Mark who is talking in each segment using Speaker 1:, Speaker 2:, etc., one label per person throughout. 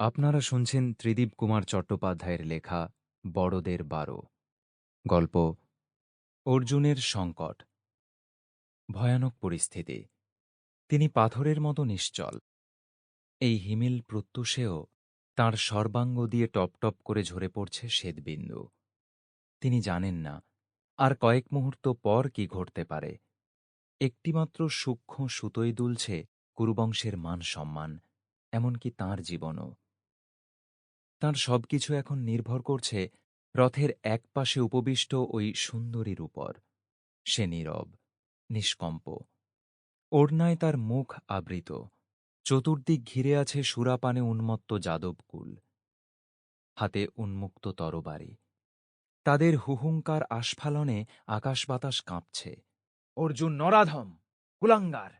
Speaker 1: আপনারা শুনছেন ত্রিদীপ কুমার চট্টোপাধ্যায়ের লেখা বড়দের বারো। গল্প, অর্জুনের সংকট। ভয়ানক পরিস্থিতি। তিনি পাথরের মতো নিশ্চল। এই হিমেল প্রত্যুষেও তাঁর সর্বাঙ্গ দিয়ে টপটপ করে ঝরে পড়ছে শ্বেতবিন্দু। তিনি জানেন না আর কয়েক মুহূর্ত পর কি ঘটতে পারে। একটিমাত্র সূক্ষ্ম সুতোই দুলছে কুরুবংশের মান সম্মান, এমনকি তাঁর জীবনও। তাঁর সবকিছু এখন নির্ভর করছে রথের এক পাশে উপবিষ্ট ওই সুন্দরীর উপর। সে নীরব, নিষ্কম্প। ওড়নায় তার মুখ আবৃত। চতুর্দিক ঘিরে আছে সুরাপানে উন্মত্ত যাদবকুল। হাতে উন্মুক্ত তরবারি। তাদের হুহুঙ্কার আস্ফালনে আকাশ বাতাস কাঁপছে।
Speaker 2: অর্জুন নরাধম, কুলাঙ্গার,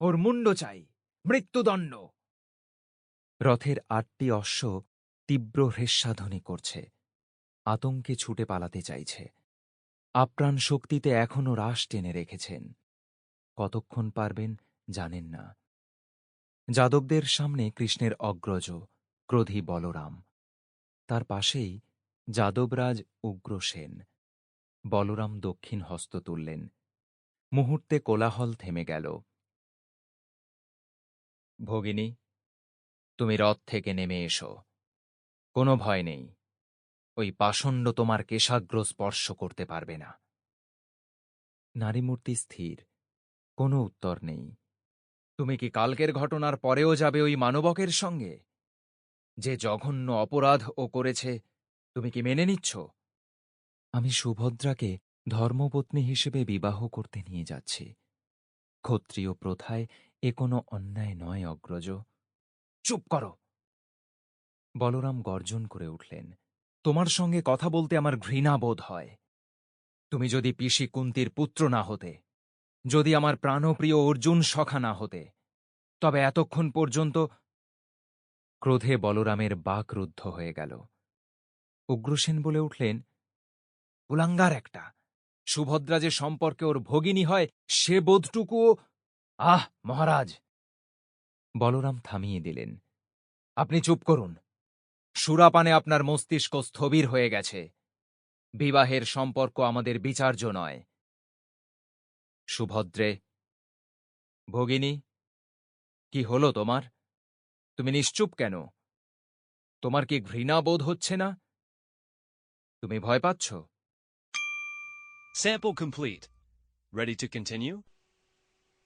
Speaker 2: ওর মুন্ড চাই, মৃত্যুদণ্ড!
Speaker 1: রথের আটটি অশ্ব তীব্র হ্রেস্বাধ্বনি করছে। আতঙ্কে ছুটে পালাতে চাইছে। আপ্রাণ শক্তিতে এখনও রাশ টেনে রেখেছেন। কতক্ষণ পারবেন জানেন না। যাদবদের সামনে কৃষ্ণের অগ্রজ, ক্রোধী বলরাম। তার পাশেই যাদবরাজ উগ্রসেন বলরাম দক্ষিণ হস্ত তুললেন। মুহূর্তে কোলাহল থেমে গেল। ভগিনী, তুমি রথ থেকে নেমে এসো। কোনো ভয় নেই। ওই পাষণ্ড তোমার কেশাগ্র স্পর্শ করতে পারবে না। নারীমূর্তি স্থির, কোনো উত্তর নেই। তুমি কি কালকের ঘটনার পরেও যাবে ওই মানবকের সঙ্গে? যে জঘন্য অপরাধ ও করেছে, তুমি কি মেনে নিচ্ছ? আমি সুভদ্রাকে ধর্মপত্নী হিসেবে বিবাহ করতে নিয়ে যাচ্ছি। ক্ষত্রিয় প্রথায় এ কোনো অন্যায় নয়, অগ্রজ। চুপ করো! বলরাম গর্জন করে উঠলেন, তোমার সঙ্গে কথা বলতে আমার ঘৃণা বোধ হয়। তুমি যদি পিসি কুন্তির পুত্র না হতে, যদি আমার প্রাণপ্রিয় অর্জুন সখা না হতে, তবে এতক্ষণ পর্যন্ত ক্রোধে বলরামের বাক রুদ্ধ হয়ে গেল। উগ্রসেন বলে উঠলেন, উলাঙ্গার একটা, সুভদ্রা যে সম্পর্কে ওর ভগিনী হয়, সে বোধটুকুও আহ, মহারাজ! বলরাম থামিয়ে দিলেন, আপনি চুপ করুন। সুরাপানে আপনার মস্তিষ্ক স্থবির হয়ে গেছে। বিবাহের সম্পর্ক আমাদের বিচার্য নয়। সুভদ্রে, ভগিনী, কি হলো তোমার? তুমি নিশ্চুপ কেন? তোমার কি ঘৃণা বোধ হচ্ছে না? তুমি ভয় পাচ্ছ?
Speaker 3: Sample complete. Ready to continue?